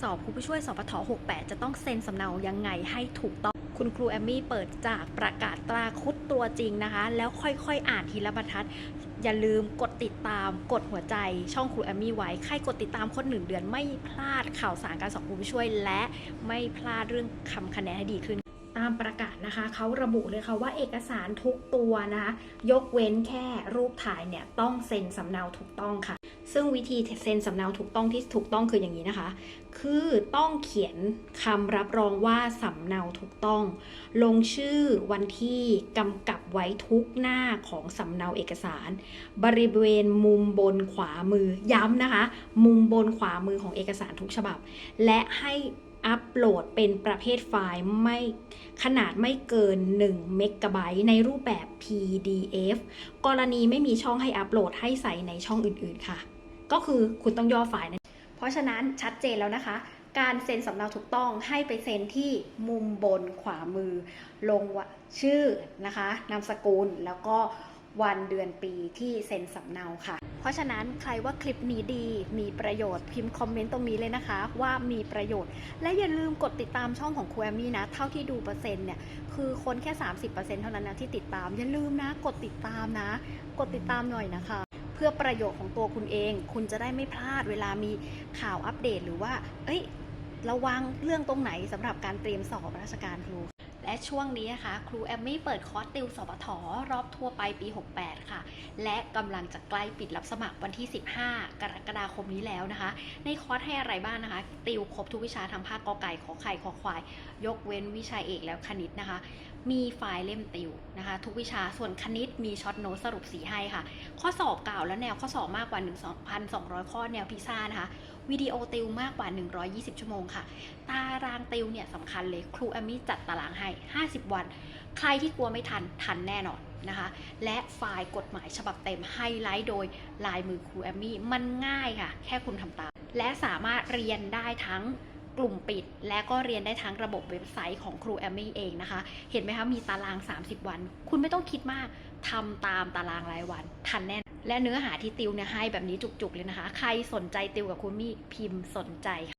สอบครูผู้ช่วยสอบปท68 จะต้องเซ็นสำเนายังไงให้ถูกต้อง คุณครูแอมมี่เปิดจากประกาศตราคุดตัวจริงนะคะ แล้วค่อยๆ อ่านทีละบรรทัด อย่าลืมกดติดตาม กดหัวใจช่องครูแอมมี่ไว้ ใครกดติดตามคนหนึ่งเดือนไม่พลาดข่าวสารการสอบครูผู้ช่วย และไม่พลาดเรื่องคำคะแนนให้ดีขึ้นตามประกาศนะคะเขาระบุเลยค่ะว่าเอกสารทุกตัวนะคะ ยกเว้นแค่รูปถ่ายเนี่ยต้องเซ็นสำเนาถูกต้องค่ะ ซึ่งวิธีเซ็นสำเนาถูกต้องที่ถูกต้องคืออย่างนี้นะคะ คือต้องเขียนคำรับรองว่าสำเนาถูกต้อง ลงชื่อวันที่กำกับไว้ทุกหน้าของสำเนาเอกสาร บริเวณมุมบนขวามือย้ำนะคะ มุมบนขวามือของเอกสารทุกฉบับ และให้อัปโหลดเป็นประเภทไฟล์ไม่ขนาดไม่เกิน 1 เมกะไบต์ในรูปแบบ PDF กรณีไม่มีช่องให้อัปโหลดให้ใส่ในช่องอื่น ๆ ค่ะ ก็คือคุณต้องย่อไฟล์นะเพราะฉะนั้นชัดเจนแล้วนะคะ การเซ็นสำเนาถูกต้องให้ไปเซ็นที่มุมบนขวามือ ลงชื่อนะคะนามสกุลแล้วก็วันเดือนปีที่เซ็นสำเนาค่ะ เพราะฉะนั้นใครว่าคลิปนี้ดีมีประโยชน์พิมพ์คอมเมนต์ตรงนี้เลยนะคะ ว่ามีประโยชน์ และอย่าลืมกดติดตามช่องของครูแอมมี่นะ เท่าที่ดูเปอร์เซ็นต์เนี่ย คือคนแค่ 30%เท่านั้นนะที่ติดตาม อย่าลืมนะ กดติดตามนะ กดติดตามหน่อยนะคะ เพื่อประโยชน์ของตัวคุณเอง คุณจะได้ไม่พลาดเวลามีข่าวอัปเดต หรือว่า เอ้ย ระวังเรื่องตรงไหนสำหรับการเตรียมสอบราชการครูและช่วงนี้นะคะ ครูแอมมี่เปิดคอร์สติวสปทรอบทั่วไปปี 68 ค่ะ และกำลังจะใกล้ปิดรับสมัครวันที่ 15 กรกฎาคมนี้แล้วนะคะ ในคอร์สให้อะไรบ้างนะคะ ติวครบทุกวิชาทั้งภาคกอไก่ขอไข่ขอควาย ยกเว้นวิชาเอกแล้วคณิตนะคะ มีไฟล์เล่มติวนะคะ ทุกวิชาส่วนคณิตมีช็อตโน้ตสรุปสีให้ค่ะ ข้อสอบเก่าและแนวข้อสอบมากกว่า 1,200 ข้อแนวพิซ่านะคะวิดีโอติวมากกว่า 120 ชั่วโมงค่ะ ตารางติวเนี่ยสำคัญเลยครูแอมมี่จัดตารางให้ 50 วัน ใครที่กลัวไม่ทันทันแน่นอนนะคะ และไฟล์กฎหมายฉบับเต็มไฮไลท์โดยลายมือครูแอมมี่มันง่ายค่ะ แค่คุณทำตาม และสามารถเรียนได้ทั้ง กลุ่มปิด และก็เรียนได้ทั้งระบบเว็บไซต์ของครูแอมมี่เองนะคะ เห็นไหมคะ มีตาราง 30 วัน คุณไม่ต้องคิดมากทำตามตารางรายวัน ทันแน่และเนื้อหาที่ติวเนี่ยให้แบบนี้จุกๆเลยนะคะ ใครสนใจติวกับคุณมี่พิมพ์สนใจค่ะ